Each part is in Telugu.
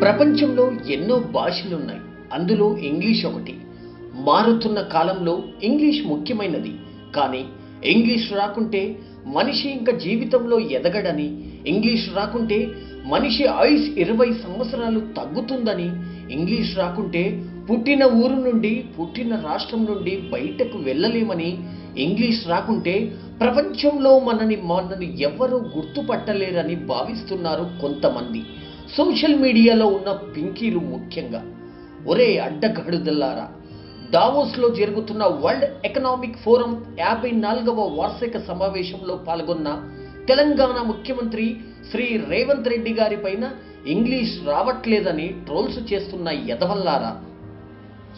ప్రపంచంలో ఎన్నో భాషలున్నాయి. అందులో ఇంగ్లీష్ ఒకటి. మారుతున్న కాలంలో ఇంగ్లీష్ ముఖ్యమైనది. కానీ ఇంగ్లీష్ రాకుంటే మనిషి ఇంకా జీవితంలో ఎదగడని ఇంగ్లీష్ రాకుంటే మనిషి ఆయుష్ ఇరవై సంవత్సరాలు తగ్గుతుందని ఇంగ్లీష్ రాకుంటే పుట్టిన ఊరు నుండి పుట్టిన రాష్ట్రం నుండి బయటకు వెళ్ళలేమని ఇంగ్లీష్ రాకుంటే ప్రపంచంలో మనని మనని ఎవ్వరూ గుర్తుపట్టలేరని భావిస్తున్నారు కొంతమంది. సోషల్ మీడియాలో ఉన్న పింకీలు ముఖ్యంగా. ఒరే అడ్డగడుదల్లారా దావోస్లో జరుగుతున్న వరల్డ్ ఎకనామిక్ ఫోరం యాభై నాలుగవ వార్షిక సమావేశంలో పాల్గొన్న తెలంగాణ ముఖ్యమంత్రి శ్రీ రేవంత్ రెడ్డి గారి పైన ఇంగ్లీష్ రావట్లేదని ట్రోల్స్ చేస్తున్న ఎదవల్లారా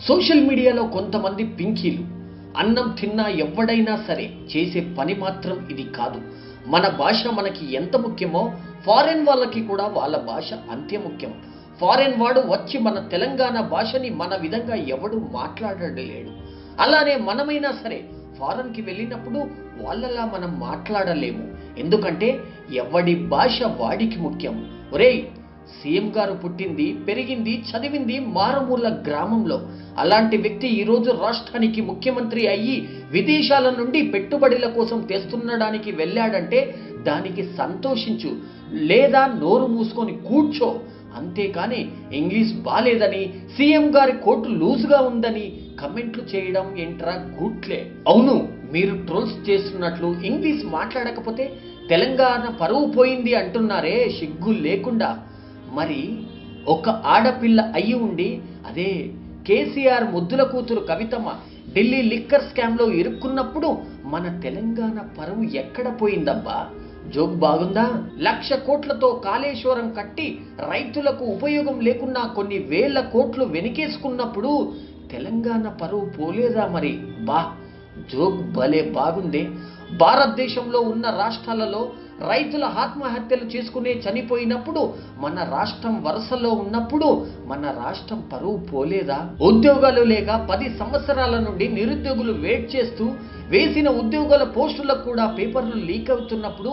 సోషల్ మీడియాలో కొంతమంది పింకీలు అన్నం తిన్నా ఎవడైనా సరే చేసే పని మాత్రం ఇది కాదు. మన భాష మనకి ఎంత ముఖ్యమో ఫారెన్ వాళ్ళకి కూడా వాళ్ళ భాష అంతే ముఖ్యం. ఫారెన్ వాడు వచ్చి మన తెలంగాణ భాషని మన విధంగా ఎవడు మాట్లాడలేడు. అలానే మనమైనా సరే ఫారెన్కి వెళ్ళినప్పుడు వాళ్ళలా మనం మాట్లాడలేము. ఎందుకంటే ఎవడి భాష వాడికి ముఖ్యం. ఒరేయ్ సీఎం గారు పుట్టింది పెరిగింది చదివింది మారుమూల గ్రామంలో. అలాంటి వ్యక్తి ఈరోజు రాష్ట్రానికి ముఖ్యమంత్రి అయ్యి విదేశాల నుండి పెట్టుబడుల కోసం తెస్తున్నడానికి వెళ్ళాడంటే దానికి సంతోషించు. లేదా నోరు మూసుకొని కూర్చో. అంతేకాని ఇంగ్లీష్ బాలేదని సీఎం గారి కోటు లూజ్గా ఉందని కమెంట్లు చేయడం ఏంట్రా గుట్లే. అవును మీరు ట్రోల్స్ చేస్తున్నట్లు ఇంగ్లీష్ మాట్లాడకపోతే తెలంగాణ పరువు పోయింది అంటున్నారే సిగ్గు లేకుండా. మరి ఒక ఆడపిల్ల అయి ఉండి అదే కేసీఆర్ ముద్దుల కూతురు కవితమ్మ ఢిల్లీ లిక్కర్ స్కామ్లో ఇరుక్కున్నప్పుడు మన తెలంగాణ పరువు ఎక్కడ పోయిందబ్బా? జోక్ బాగుందా? లక్ష కోట్లతో కాళేశ్వరం కట్టి రైతులకు ఉపయోగం లేకున్నా కొన్ని వేల కోట్లు వెనికేసుకున్నప్పుడు తెలంగాణ పరువు పోలేదా మరి? బా జోక్ భలే బాగుందే. భారతదేశంలో ఉన్న రాష్ట్రాలలో రైతుల ఆత్మహత్యలు చేసుకునే చనిపోయినప్పుడు మన రాష్ట్రం వరుసలో ఉన్నప్పుడు మన రాష్ట్రం పరువు పోలేదా? ఉద్యోగాలు లేక పది సంవత్సరాల నుండి నిరుద్యోగులు వెయిట్ చేస్తూ వేసిన ఉద్యోగాల పోస్టులకు కూడా పేపర్లు లీక్ అవుతున్నప్పుడు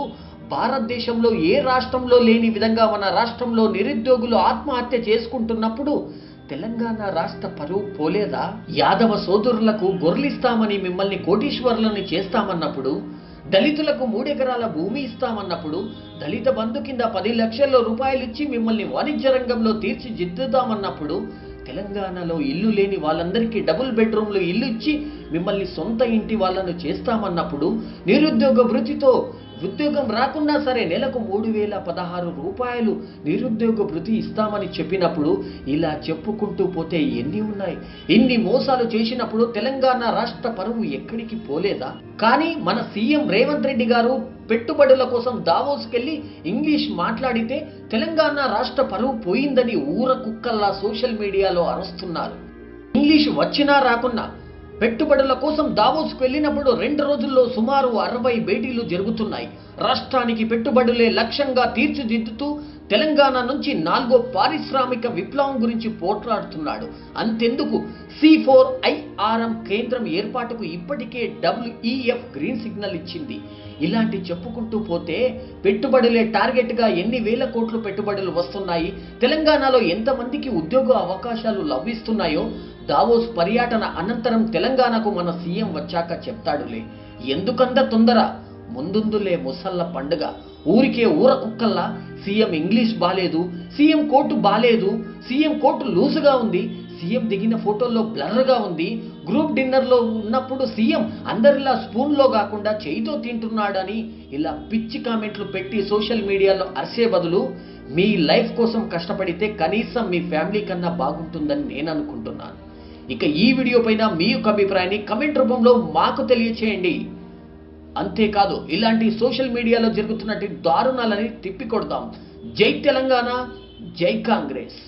భారతదేశంలో ఏ రాష్ట్రంలో లేని విధంగా మన రాష్ట్రంలో నిరుద్యోగులు ఆత్మహత్య చేసుకుంటున్నప్పుడు తెలంగాణ రాష్ట్ర పరువు పోలేదా? యాదవ సోదరులకు గొర్లిస్తామని మిమ్మల్ని కోటీశ్వరులని చేస్తామన్నప్పుడు దళితులకు మూడెకరాల భూమి ఇస్తామన్నప్పుడు దళిత బంధు కింద పది లక్షల రూపాయలు ఇచ్చి మిమ్మల్ని వాణిజ్య రంగంలో తీర్చిదిద్దుతామన్నప్పుడు తెలంగాణలో ఇల్లు లేని వాళ్ళందరికీ డబుల్ బెడ్రూమ్లు ఇల్లు ఇచ్చి మిమ్మల్ని సొంత ఇంటి వాళ్ళను చేస్తామన్నప్పుడు నిరుద్యోగ వృత్తితో ఉద్యోగం రాకున్నా సరే నెలకు మూడు వేల పదహారు రూపాయలు నిరుద్యోగ భృతి ఇస్తామని చెప్పినప్పుడు ఇలా చెప్పుకుంటూ పోతే ఎన్ని ఉన్నాయి? ఇన్ని మోసాలు చేసినప్పుడు తెలంగాణ రాష్ట్ర పరువు ఎక్కడికి పోలేదా? కానీ మన సీఎం రేవంత్ రెడ్డి గారు పెట్టుబడుల కోసం దావోస్కెళ్ళి ఇంగ్లీష్ మాట్లాడితే తెలంగాణ రాష్ట్ర పరువు పోయిందని ఊర కుక్కల్లా సోషల్ మీడియాలో అరుస్తున్నారు. ఇంగ్లీష్ వచ్చినా రాకున్నా పెట్టుబడుల కోసం దావోస్కు వెళ్ళినప్పుడు రెండు రోజుల్లో సుమారు అరవై భేటీలు జరుగుతున్నాయి. రాష్ట్రానికి పెట్టుబడులే లక్ష్యంగా తీర్చిదిద్దుతూ తెలంగాణ నుంచి నాలుగో పారిశ్రామిక విప్లవం గురించి పోట్లాడుతున్నాడు. అంతెందుకు? సి ఫోర్ ఐఆర్ఎం కేంద్రం ఏర్పాటుకు ఇప్పటికే డబ్ల్యూఈఎఫ్ గ్రీన్ సిగ్నల్ ఇచ్చింది. ఇలాంటి చెప్పుకుంటూ పోతే పెట్టుబడులే టార్గెట్గా ఎన్ని వేల కోట్లు పెట్టుబడులు వస్తున్నాయి? తెలంగాణలో ఎంతమందికి ఉద్యోగ అవకాశాలు లభిస్తున్నాయో? దావోస్ పర్యటన అనంతరం తెలంగాణకు మన సీఎం వచ్చాక చెప్తాడులే. ఎందుకంత తొందర? ముందుందులే ముసల్ల పండుగ. ఊరికే ఊర కుక్కల్లా సీఎం ఇంగ్లీష్ బాలేదు సీఎం కోర్టు బాలేదు సీఎం కోర్టు లూజుగా ఉంది సీఎం దిగిన ఫోటోల్లో బ్లర్గా ఉంది గ్రూప్ డిన్నర్లో ఉన్నప్పుడు సీఎం అందరిలా స్పూన్లో కాకుండా చేయితో తింటున్నాడని ఇలా పిచ్చి కామెంట్లు పెట్టి సోషల్ మీడియాలో అరిసే బదులు మీ లైఫ్ కోసం కష్టపడితే కనీసం మీ ఫ్యామిలీ కన్నా బాగుంటుందని నేను అనుకుంటున్నాను ఇక ఈ వీడియో పైన మీ యొక్క అభిప్రాయాన్ని కమెంట్ రూపంలో మాకు తెలియచేయండి. అంతేకాదు ఇలాంటి సోషల్ మీడియాలో జరుగుతున్నటువంటి దారుణాలని తిప్పికొడదాం జై తెలంగాణ జై కాంగ్రెస్.